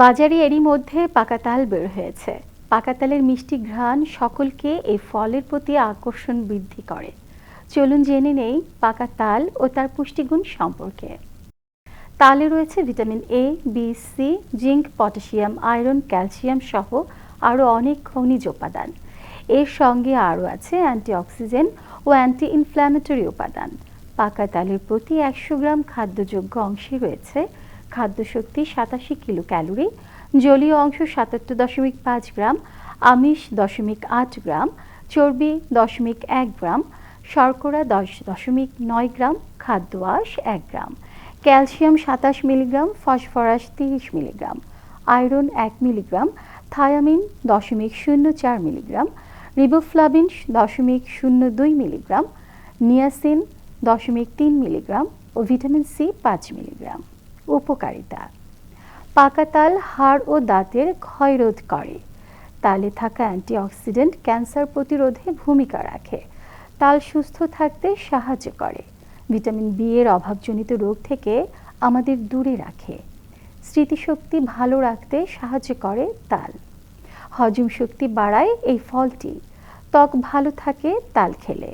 বাজারে এরই মধ্যে পাকা তাল বের হয়েছে। পাকা তালের মিষ্টি ঘ্রাণ সকলকে এই ফলের প্রতি আকর্ষণ বৃদ্ধি করে। চলুন জেনে নেই পাকা তাল ও তার পুষ্টিগুণ সম্পর্কে। তালে রয়েছে vitamin A B C zinc, potassium, iron, calcium সহ আরও অনেক খনিজ উপাদান। এর সঙ্গে আরও আছে অ্যান্টিঅক্সিডেন্ট ও অ্যান্টি ইনফ্ল্যামেটরি উপাদান। পাকা তালের প্রতি একশো গ্রাম খাদ্যযোগ্য অংশে রয়েছে খাদ্যশক্তি সাতাশি কিলো ক্যালোরি জলীয় অংশ সাতাত্তর দশমিক পাঁচ গ্রাম, আমিষ দশমিক আট গ্রাম, চর্বি দশমিক এক গ্রাম, শর্করা দশ দশমিক নয় গ্রাম, খাদ্য আঁশ এক গ্রাম, ক্যালসিয়াম সাতাশ মিলিগ্রাম, ফসফরাস তিরিশ মিলিগ্রাম, আয়রন এক মিলিগ্রাম, থায়ামিন দশমিক শূন্য চার মিলিগ্রাম, রিবোফ্লাভিন দশমিক শূন্য দুই মিলিগ্রাম, নিয়াসিন দশমিক তিন মিলিগ্রাম ও ভিটামিন সি পাঁচ মিলিগ্রাম। উপকারিতা। পাকা তাল, হাড় ও দাঁতের ক্ষয়রোধ করে। তালে থাকা অ্যান্টিঅক্সিডেন্ট ক্যান্সার প্রতিরোধে ভূমিকা রাখে। তাল সুস্থ থাকতে সাহায্য করে। ভিটামিন বি এর অভাবজনিত রোগ থেকে আমাদের দূরে রাখে। স্মৃতিশক্তি ভালো রাখতে সাহায্য করে তাল। হজম শক্তি বাড়ায় এই ফলটি। ত্বক ভালো থাকে, তাল খেলে।